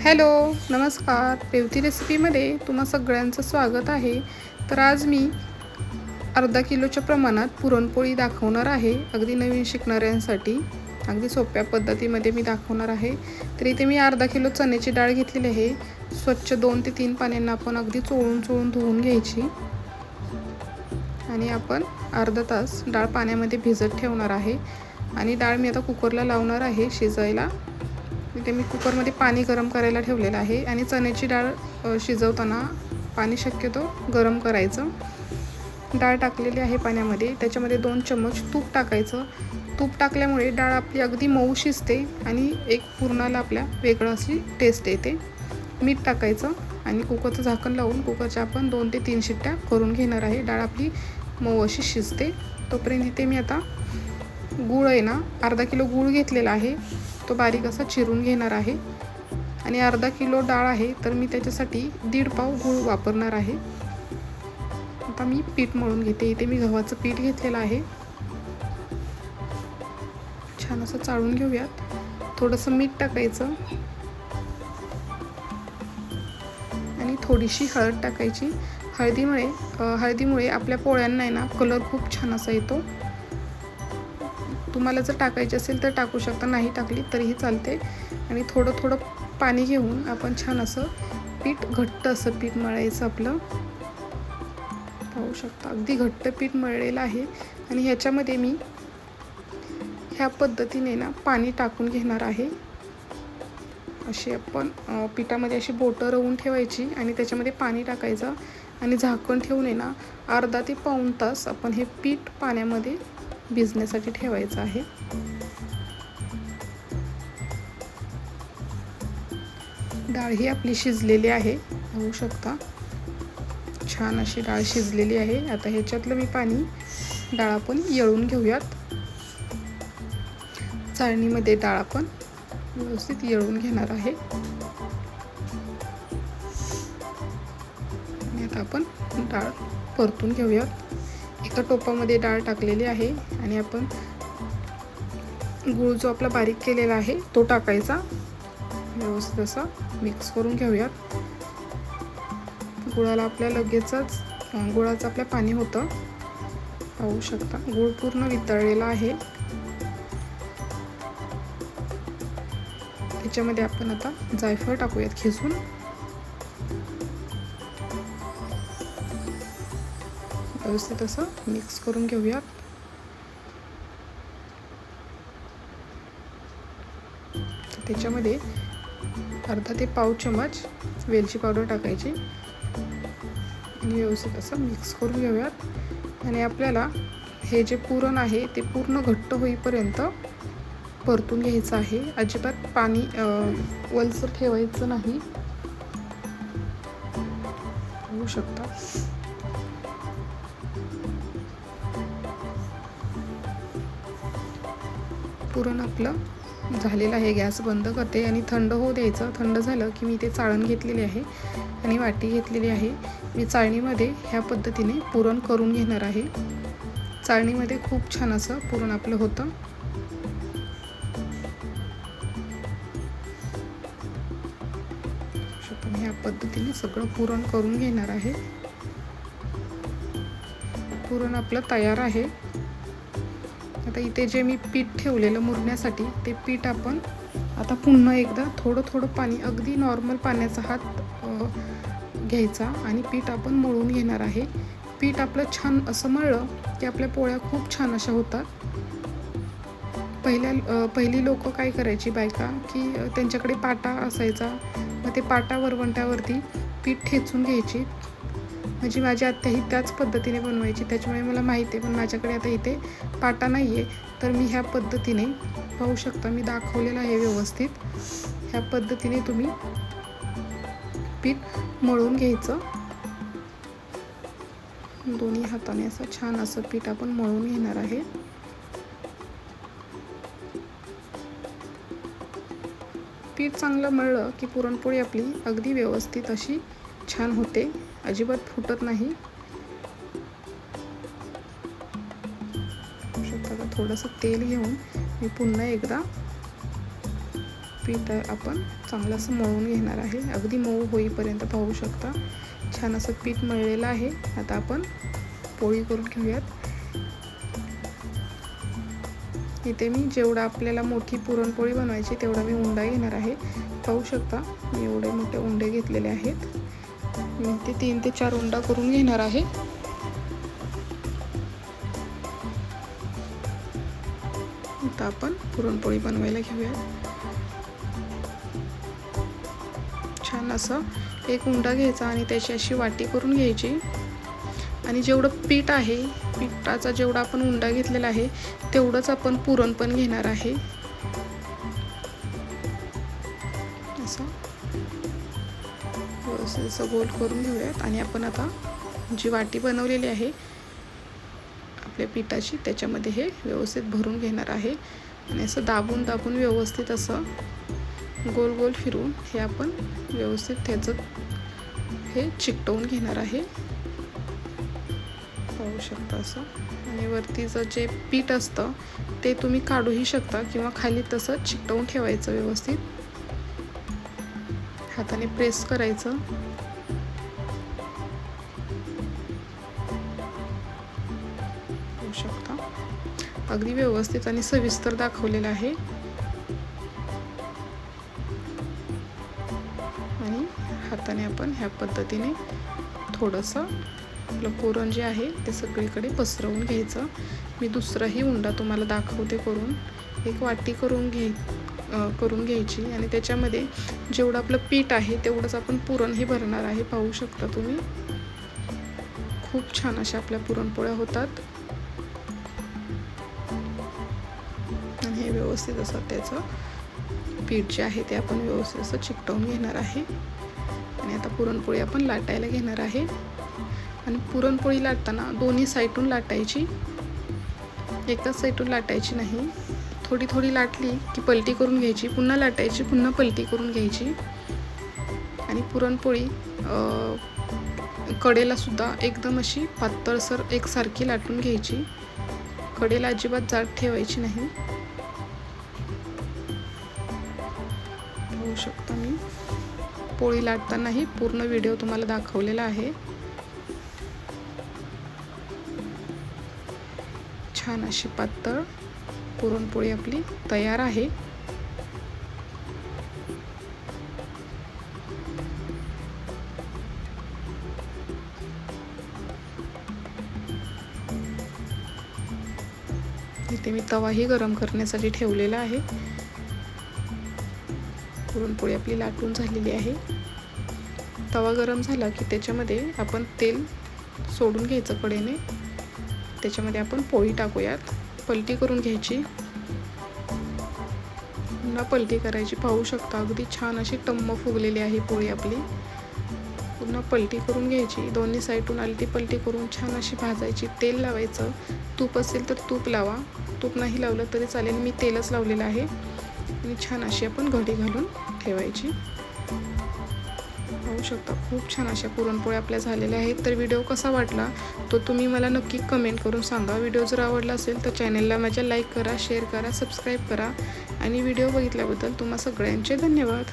Hello नमस्कार. पेवती रेसिपीमध्ये तुम्हा सगळ्यांचं स्वागत आहे. तर आज मी अर्धा किलोच्या प्रमाणात पुरणपोळी दाखवणार आहे. अगदी नवीन शिकणाऱ्यांसाठी अगदी सोप्या पद्धतीमध्ये मी दाखवणार आहे. तर इथे मी अर्धा किलो चण्याची डाळ घेतलेली आहे. स्वच्छ दोन ते तीन पाण्यांना आपण अगदी चोळून चोळून धुवून घ्यायची. आणि आपण अर्धा तास डाळ पाण्यामध्ये भिजत ठेवणार आहे. आणि डाळ मी आता कुकरला लावणार आहे शिजायला. इथे मी कुकरमध्ये पाणी गरम करायला ठेवलेलं आहे आणि चण्याची डाळ शिजवताना पाणी शक्यतो गरम करायचं. डाळ टाकलेली आहे पाण्यामध्ये. त्याच्यामध्ये दोन चम्मच तूप टाकायचं. तूप टाकल्यामुळे डाळ आपली अगदी मऊ शिजते आणि एक पूर्णाला आपल्या वेगळं अशी टेस्ट येते. मीठ टाकायचं आणि कुकरचं झाकण लावून कुकरच्या आपण दोन ते तीन शिट्ट्या करून घेणार आहे. डाळ आपली मऊ अशी शिजते. तोपर्यंत इथे मी आता गूळ आहे ना अर्धा किलो गूळ घेतलेला आहे. तो बारीक असा चिरून घेणार आहे. आणि अर्धा किलो डाळ आहे तर मी त्याच्यासाठी दीड पाव गूळ वापरणार आहे. आता मी पीठ मळून घेते. इथे मी गव्हाचं पीठ घेतलेलं आहे. छान असं चाळून घेऊयात. थोडंसं मीठ टाकायचं. आणि थोडीशी हळद टाकायची. हळदीमुळे हळदीमुळे आपल्या पोळ्यांना आहे ना कलर खूप छान असा येतो. तुम्हाला जर टाकायची असेल तर टाकू शकता नाही टाकली तरीही चालते. आणि थोडं थोडं पाणी घेऊन आपण छान असं पीठ घट्ट असं पीठ मळायचं आपलं. पाहू शकता अगदी घट्ट पीठ मळलेलं आहे. आणि ह्याच्यामध्ये मी ह्या पद्धतीने ना पाणी टाकून घेणार आहे. अशी आपण पिठामध्ये अशी बोटं रवून ठेवायची आणि त्याच्यामध्ये पाणी टाकायचं. आणि झाकण ठेवून आहे ना अर्धा ते पाऊण तास आपण हे पीठ पाण्यामध्ये भिजण्यासाठी ठेवायचं आहे. डाळ ही आपली शिजलेली आहे. होऊ शकता. छान अशी डाळ शिजलेली आहे. आता ह्याच्यातलं मी पाणी डाळ आपण येळून घेऊयात. चाळणीमध्ये डाळ आपण व्यवस्थित येळून घेणार आहे. आणि आता आपण डाळ परतून घेऊयात. आता टोपामध्ये डाळ टाकलेली आहे आणि आपण गूळ जो आपला बारीक केलेला आहे तो टाकायचा. व्यवस्थित असा मिक्स करून घेऊयात. गुळाला आपल्या लगेचच गुळाचं आपल्या पाणी होतं. पाहू शकता गूळ पूर्ण वितळलेला आहे. त्याच्यामध्ये आपण आता जायफळ टाकूयात खिसून. व्यवस्थित असं मिक्स करून घेऊयात त्याच्यामध्ये अर्धा ते पाव चमच वेलची पावडर टाकायची. व्यवस्थित असं मिक्स करून घेऊयात. आणि आपल्याला हे जे पुरण आहे ते पूर्ण घट्ट होईपर्यंत परतून घ्यायचं आहे. अजिबात पाणी वलसर ठेवायचं नाही. होऊ शकता. पुरण आपलं झालेलं आहे गॅस बंद करते आणि थंड होऊ द्यायचं. थंड झालं की मी ते चाळण घेतलेली आहे आणि वाटी घेतलेली आहे. मी चाळणीमध्ये ह्या पद्धतीने पुरण करून घेणार आहे. चाळणीमध्ये खूप छान असं पुरण आपलं होतं. ह्या पद्धतीने सगळं पुरण करून घेणार आहे. पुरण आपलं तयार आहे. आता इथे जे मी पीठ ठेवलेलं मुरण्यासाठी ते पीठ आपण आता पुन्हा एकदा थोडं थोडं पाणी अगदी नॉर्मल पाण्याचा हात घ्यायचा आणि पीठ आपण मळून घेणार आहे. पीठ आपलं छान असं मळलं की आपल्या पोळ्या खूप छान अशा होतात. पहिल्या पहिली लोक काय करायची बायका की त्यांच्याकडे पाटा असायचा. मग ते पाटा वरवंट्यावरती पीठ ठेचून घ्यायची. म्हणजे माझी आत्या ही त्याच पद्धतीने बनवायची. त्याच्यामुळे मला माहिती आहे पण माझ्याकडे आता इथे पाटा नाही आहे तर मी ह्या पद्धतीने पाहू शकता मी दाखवलेलं आहे व्यवस्थित. ह्या पद्धतीने तुम्ही पीठ मळून घ्यायचं. दोन्ही हाताने असं छान असं पीठ आपण मळून घेणार आहे. पीठ चांगलं मळलं की पुरणपोळी आपली अगदी व्यवस्थित अशी छान होते. अजिबात फुटत नाही. शकता का? थोडंसं तेल घेऊन मी पुन्हा एकदा पीठ आपण चांगलं असं मळून घेणार आहे. अगदी मऊ होईपर्यंत पाहू शकता. छान असं पीठ मळलेलं आहे. आता आपण पोळी करून घेऊयात. इथे मी जेवढा आपल्याला मोठी पुरणपोळी बनवायची तेवढा मी उंडा घेणार आहे. पाहू शकता मी एवढे मोठे उंडे घेतलेले आहेत. मी ते तीन ते चार उंडा करून घेणार आहे. आता आपण पुरणपोळी बनवायला घेऊया. छान असं एक उंडा घ्यायचा आणि त्याची अशी वाटी करून घ्यायची. आणि जेवढं पीठ आहे पिठाचा जेवढा आपण उंडा घेतलेला आहे तेवढंच आपण पुरण पण घेणार आहे. असं. व्यवस्थित असं गोल करून घेऊयात. आणि आपण आता जी वाटी बनवलेली आहे आपल्या पिठाची त्याच्यामध्ये हे व्यवस्थित भरून घेणार आहे. आणि असं दाबून दाबून व्यवस्थित असं गोल गोल फिरून हे आपण व्यवस्थित त्याचं हे चिकटवून घेणार आहे. पाहू शकता असं. आणि वरतीचं जे पीठ असतं ते तुम्ही काढूही शकता किंवा खाली तसं चिकटवून ठेवायचं व्यवस्थित. हाताने प्रेस करायचं. होऊ शकता. अगदी व्यवस्थित आणि सविस्तर दाखवलेलं आहे. आणि हाताने आपण ह्या पद्धतीने थोडंसं आपलं कोरण जे आहे ते सगळीकडे पसरवून घ्यायचं. मी दुसराही उंडा तुम्हाला दाखवते करून. एक वाटी करून घे. करून घ्यायची. आणि त्याच्यामध्ये जेवढं आपलं पीठ आहे तेवढंच आपण पुरणही भरणार आहे. पाहू शकता तुम्ही. खूप छान अशा आपल्या पुरणपोळ्या होतात. आणि हे व्यवस्थित असं त्याचं पीठ जे आहे ते आपण व्यवस्थित असं चिकटवून घेणार आहे. आणि आता पुरणपोळी आपण लाटायला घेणार आहे. आणि पुरणपोळी लाटताना दोन्ही साईडून लाटायची. एकाच साईडून लाटायची नाही. थोडी थोडी लाटली की पलटी करून घ्यायची पुन्हा लाटायची पुन्हा पलटी करून घ्यायची. आणि पुरणपोळी कडेलासुद्धा एकदम अशी पातळसर एकसारखी लाटून घ्यायची. कडेला अजिबात जाड ठेवायची नाही. होऊ शकता मी. पोळी लाटतानाही पूर्ण व्हिडिओ तुम्हाला दाखवलेला आहे. छान अशी पातळ. पुरणपोळी आपली तयार आहे. इथे मी तवाही गरम करण्यासाठी ठेवलेला आहे. पुरणपोळी आपली लाटून झालेली आहे. तवा गरम झाला की त्याच्यामध्ये आपण तेल सोडून घ्यायचं कडेने. त्याच्यामध्ये आपण पोळी टाकूयात. पलटी करून घ्यायची. पुन्हा पलटी करायची. पाहू शकता अगदी छान अशी टम्म फुगलेली आहे पोळी आपली. पुन्हा पलटी करून घ्यायची. दोन्ही साईडून आली ती पलटी करून छान अशी भाजायची. तेल लावायचं. तूप असेल तर तूप लावा. तूप नाही लावलं तरी चालेल. मी तेलच लावलेलं आहे. आणि छान अशी आपण घडी घालून ठेवायची. पाहू शकता. खूप छान अशा पुरणपोळ्या आपल्या झालेल्या आहेत. तर व्हिडिओ कसा वाटला तो तुम्ही मला नक्की कमेंट करून सांगा. व्हिडिओ जर आवडला असेल तर चॅनलला माझ्या लाईक करा शेअर करा सबस्क्राईब करा. आणि व्हिडिओ बघितल्याबद्दल तुम्हा सगळ्यांचे धन्यवाद.